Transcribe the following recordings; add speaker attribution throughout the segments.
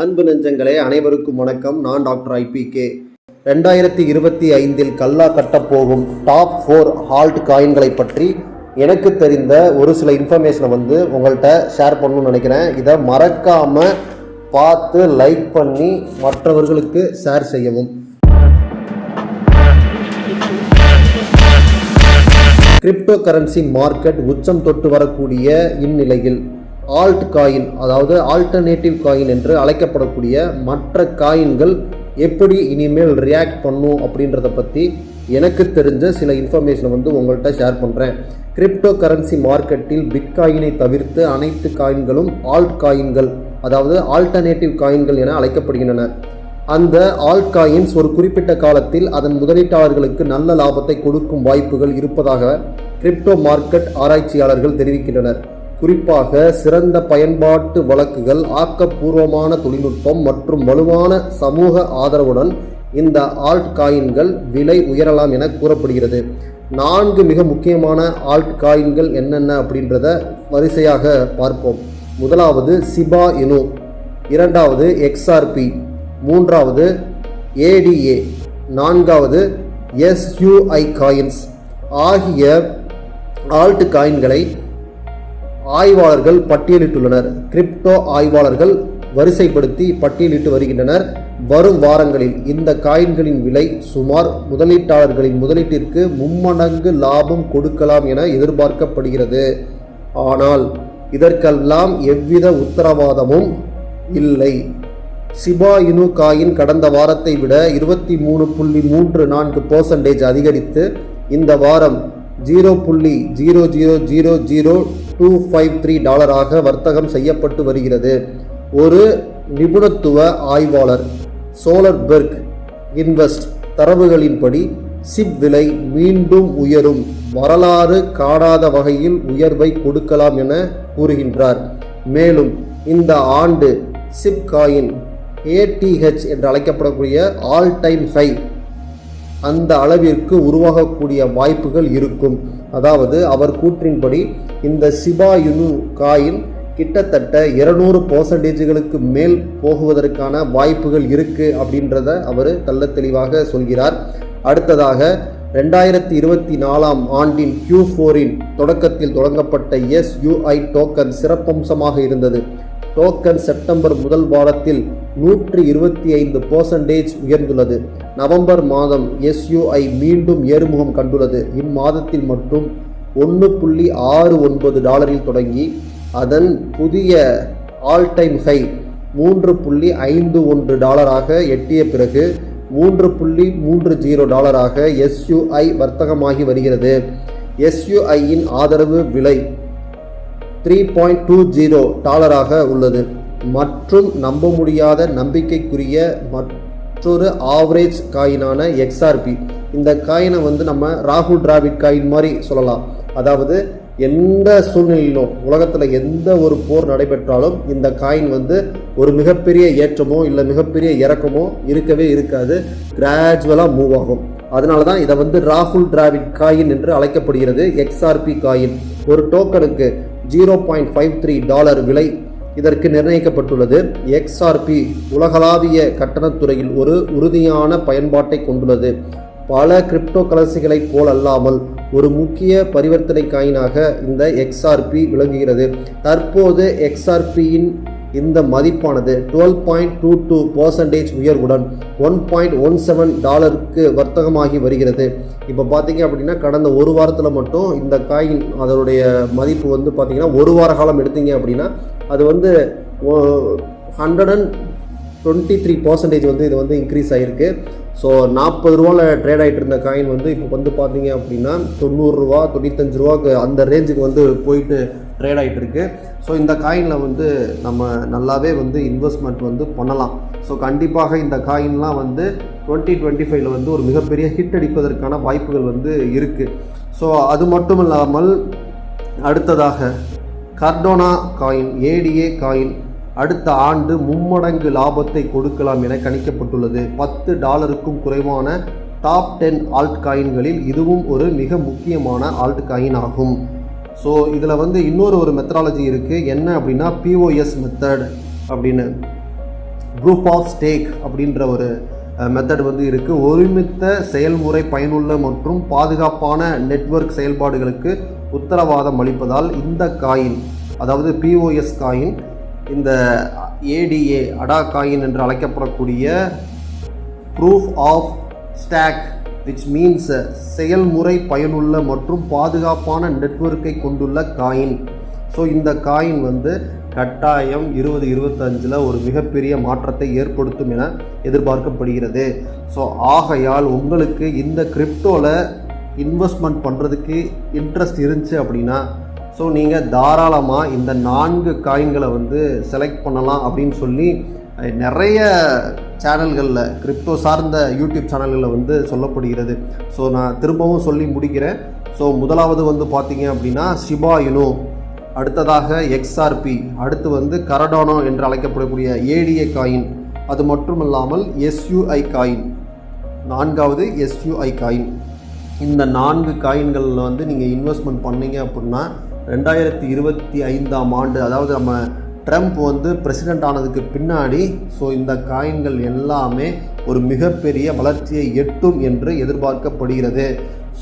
Speaker 1: அன்பு நெஞ்சங்களே அனைவருக்கும் வணக்கம். நான் டாக்டர் ஐபிகே ரெண்டாயிரத்தி இருபத்தி ஐந்தில் கல்லா கட்டப்போகும் டாப் ஃபோர் ஹால்ட் காயின்களை பற்றி எனக்கு தெரிந்த ஒரு சில இன்ஃபர்மேஷனை வந்து உங்கள்கிட்ட ஷேர் பண்ணணும்னு நினைக்கிறேன். இதை மறக்காமல் பார்த்து லைக் பண்ணி மற்றவர்களுக்கு ஷேர் செய்யவும். கிரிப்டோ கரன்சி மார்க்கெட் உச்சம் தொட்டு வரக்கூடிய இந்நிலையில் ஆல்ட் காயின் அதாவது ஆல்டர்னேட்டிவ் காயின் என்று அழைக்கப்படக்கூடிய மற்ற காயின்கள் எப்படி இனிமேல் ரியாக்ட் பண்ணும் அப்படின்றத பற்றி எனக்கு தெரிஞ்ச சில இன்ஃபர்மேஷனை வந்து உங்கள்கிட்ட ஷேர் பண்ணுறேன் கிரிப்டோ கரன்சி மார்க்கெட்டில் பிட்காயினை தவிர்த்து அனைத்து காயின்களும் ஆல்ட் காயின்கள் அதாவது ஆல்டர்னேட்டிவ் காயின்கள் என அழைக்கப்படுகின்றன. அந்த ஆல்ட் காயின்ஸ் ஒரு குறிப்பிட்ட காலத்தில் அதன் முதலீட்டாளர்களுக்கு நல்ல லாபத்தை கொடுக்கும் வாய்ப்புகள் இருப்பதாக கிரிப்டோ மார்க்கெட் ஆராய்ச்சியாளர்கள் தெரிவிக்கின்றனர். குறிப்பாக சிறந்த பயன்பாட்டு வழக்குகள் ஆக்கப்பூர்வமான தொழில்நுட்பம் மற்றும் வலுவான சமூக ஆதரவுடன் இந்த ஆல்ட் காயின்கள் விலை உயரலாம் என கூறப்படுகிறது. நான்கு மிக முக்கியமான ஆல்ட் காயின்கள் என்னென்ன அப்படின்றத வரிசையாக பார்ப்போம். முதலாவது சிபா இனு. இரண்டாவது எக்ஸ்ஆர்பி. மூன்றாவது ஏடிஏ. நான்காவது எஸ்யூஐ காயின்ஸ். ஆகிய ஆல்ட் காயின்களை ஆய்வாளர்கள் பட்டியலிட்டுள்ளனர். கிரிப்டோ ஆய்வாளர்கள் வரிசைப்படுத்தி பட்டியலிட்டு வருகின்றனர். வரும் வாரங்களில் இந்த காயின்களின் விலை சுமார் முதலீட்டாளர்களின் முதலீட்டிற்கு மும்மடங்கு லாபம் கொடுக்கலாம் என எதிர்பார்க்கப்படுகிறது. ஆனால் இதற்கெல்லாம் எவ்வித உத்தரவாதமும் இல்லை. சிபா இனு காயின் கடந்த வாரத்தை விட இருபத்தி மூணு புள்ளி மூன்று நான்கு பர்சன்டேஜ் அதிகரித்து இந்த வாரம் ஜீரோ புள்ளி zero zero zero zero two five three டாலராக வர்த்தகம் செய்யப்பட்டு வருகிறது. ஒரு நிபுணத்துவ ஆய்வாளர் சோலர்பெர்க் இன்வெஸ்ட் தரவுகளின்படி சிப் விலை மீண்டும் உயரும். வரலாறு காணாத வகையில் உயர்வை கொடுக்கலாம் என கூறுகின்றார். மேலும் இந்த ஆண்டு சிப் காயின் ஏடிஹெச் என்று அழைக்கப்படக்கூடிய ஆல் டைம் ஹை அந்த அளவிற்கு உருவாகக்கூடிய வாய்ப்புகள் இருக்கும். அதாவது அவர் கூற்றின்படி இந்த சிபா யுனு காயின் கிட்டத்தட்ட இருநூறு பர்சன்டேஜுகளுக்கு மேல் போகுவதற்கான வாய்ப்புகள் இருக்கு அப்படின்றத அவர் தள்ள தெளிவாக சொல்கிறார். அடுத்ததாக ரெண்டாயிரத்தி இருபத்தி நாலாம் ஆண்டின் கியூ ஃபோரின் தொடக்கத்தில் தொடங்கப்பட்ட எஸ்யூஐ டோக்கன் சிறப்பம்சமாக இருந்தது. டோக்கன் செப்டம்பர் முதல் வாரத்தில் நூற்றி இருபத்தி ஐந்து பர்சன்டேஜ் உயர்ந்துள்ளது. நவம்பர் மாதம் எஸ்யூஐ மீண்டும் ஏறுமுகம் கண்டுள்ளது. இம்மாதத்தில் மட்டும் ஒன்று புள்ளி ஆறு ஒன்பது டாலரில் தொடங்கி அதன் புதிய ஆல் டைம் ஹை மூன்று புள்ளி ஐந்து ஒன்று டாலராக எட்டிய பிறகு மூன்று புள்ளி மூன்று ஜீரோ டாலராக எஸ்யூஐ வர்த்தகமாகி வருகிறது. எஸ்யூஐயின் ஆதரவு விலை த்ரீ பாயிண்ட் டூ ஜீரோ டாலராக உள்ளது. மற்றும் நம்ப முடியாத நம்பிக்கைக்குரிய மற்றொரு ஆவரேஜ் காயினான எக்ஸ்ஆர்பி இந்த காயினை வந்து நம்ம ராகுல் டிராவிட் காயின் மாதிரி சொல்லலாம். அதாவது எந்த சூழ்நிலையிலும் உலகத்தில் எந்த ஒரு போர் நடைபெற்றாலும் இந்த காயின் வந்து ஒரு மிகப்பெரிய ஏற்றமோ இல்லை மிகப்பெரிய இறக்கமோ இருக்கவே இருக்காது. கிராஜுவலாக மூவ் ஆகும். அதனால தான் இதை வந்து ராகுல் டிராவிட் காயின் என்று அழைக்கப்படுகிறது எக்ஸ்ஆர்பி காயின் ஒரு டோக்கனுக்கு zero point five three dollar விலை இதற்கு நிர்ணயிக்கப்பட்டுள்ளது. எக்ஸ்ஆர்பி உலகளாவிய கட்டணத்துறையில் ஒரு உறுதியான பயன்பாட்டை கொண்டுள்ளது. பல கிரிப்டோ கரன்சிகளைப் போலல்லாமல் ஒரு முக்கிய பரிவர்த்தனை காயினாக இந்த எக்ஸ்ஆர்பி விளங்குகிறது. தற்போது எக்ஸ்ஆர்பியின் இந்த மதிப்பானது twelve point two two percentage உயர்வுடன் one point one seven டாலருக்கு வர்த்தகமாகி வருகிறது. இப்போ பார்த்தீங்க அப்படின்னா கடந்த ஒரு வாரத்தில் மட்டும் இந்த காயின் அதனுடைய மதிப்பு வந்து பார்த்திங்கன்னா ஒரு வார காலம் எடுத்தீங்க அப்படின்னா அது வந்து hundred and twenty three percentage வந்து இது வந்து இன்க்ரீஸ் ஆகிருக்கு ஸோ நாற்பது ரூபாவில் ட்ரேட் ஆகிட்டு இருந்த காயின் வந்து இப்போ வந்து பார்த்தீங்க அப்படின்னா தொண்ணூறுரூவா தொண்ணூத்தஞ்சு ரூபாக்கு அந்த ரேஞ்சுக்கு வந்து போயிட்டு ட்ரேட் ஆகிட்டு இருக்குது ஸோ இந்த காயினில் வந்து நம்ம நல்லாவே வந்து இன்வெஸ்ட்மெண்ட் வந்து பண்ணலாம். ஸோ கண்டிப்பாக இந்த காயின்லாம் வந்து டுவெண்ட்டி டுவெண்ட்டி ஃபைவ்ல வந்து ஒரு மிகப்பெரிய ஹிட் அடிப்பதற்கான வாய்ப்புகள் வந்து இருக்குது ஸோ அது மட்டும் இல்லாமல் அடுத்ததாக கர்டோனா காயின் ஏடிஏ காயின் அடுத்த ஆண்டு மும்மடங்கு லாபத்தை கொடுக்கலாம் என கணிக்கப்பட்டுள்ளது. பத்து டாலருக்கும் குறைவான டாப் டென் ஆல்ட் காயின்களில் இதுவும் ஒரு மிக முக்கியமான ஆல்ட் காயின் ஆகும். ஸோ இதில் வந்து இன்னொரு ஒரு மெத்தடாலஜி இருக்குது என்ன அப்படின்னா பிஓஎஸ் மெத்தட் அப்படின்னு ப்ரூஃப் ஆஃப் ஸ்டேக் அப்படின்ற ஒரு மெத்தட் வந்து இருக்குது ஒருமித்த செயல்முறை பயனுள்ள மற்றும் பாதுகாப்பான நெட்வொர்க் செயல்பாடுகளுக்கு உத்தரவாதம் அளிப்பதால் இந்த காயின் அதாவது பிஓஎஸ் காயின் இந்த ஏடிஏ அடா காயின் என்று அழைக்கப்படக்கூடிய proof of stock which means செயல்முறை பயனுள்ள மற்றும் பாதுகாப்பான நெட்வொர்க்கை கொண்டுள்ள காயின் ஸோ இந்த காயின் வந்து கட்டாயம் இருபது இருபத்தஞ்சில் ஒரு மிகப்பெரிய மாற்றத்தை ஏற்படுத்தும் என எதிர்பார்க்கப்படுகிறது. ஸோ ஆகையால் உங்களுக்கு இந்த கிரிப்டோவில் இன்வெஸ்ட்மெண்ட் பண்ணுறதுக்கு இன்ட்ரெஸ்ட் இருந்துச்சு அப்படின்னா ஸோ நீங்கள் தாராளமாக இந்த நான்கு காயின்களை வந்து செலக்ட் பண்ணலாம் அப்படின்னு சொல்லி நிறைய சேனல்களில் கிரிப்டோ சார்ந்த யூடியூப் சேனல்களில் வந்து சொல்லப்படுகிறது. ஸோ நான் திரும்பவும் சொல்லி முடிக்கிறேன். ஸோ முதலாவது வந்து பார்த்தீங்க அப்படின்னா ஷிபா யுனோ அடுத்ததாக எக்ஸ்ஆர்பி அடுத்து வந்து கரடானோ என்று அழைக்கப்படக்கூடிய ஏடிஏ காயின் அது மட்டும் இல்லாமல் எஸ்யூஐ காயின் நான்காவது எஸ்யூஐ காயின் இந்த நான்கு காயின்களில் வந்து நீங்கள் இன்வெஸ்ட்மெண்ட் பண்ணீங்க அப்படின்னா ரெண்டாயிரத்தி இருபத்தி ஐந்தாம் ஆண்டு அதாவது நம்ம ட்ரம்ப் வந்து பிரசிடெண்ட் ஆனதுக்கு பின்னாடி ஸோ இந்த காயின்கள் எல்லாமே ஒரு மிகப்பெரிய வளர்ச்சியை எட்டும் என்று எதிர்பார்க்கப்படுகிறது.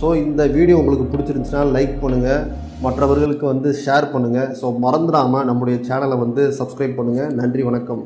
Speaker 1: ஸோ இந்த வீடியோ உங்களுக்கு பிடிச்சிருந்துச்சுன்னா லைக் பண்ணுங்கள் மற்றவர்களுக்கு வந்து ஷேர் பண்ணுங்கள் ஸோ மறந்துடாமல் நம்முடைய சேனலை வந்து சப்ஸ்கிரைப் பண்ணுங்கள் நன்றி வணக்கம்.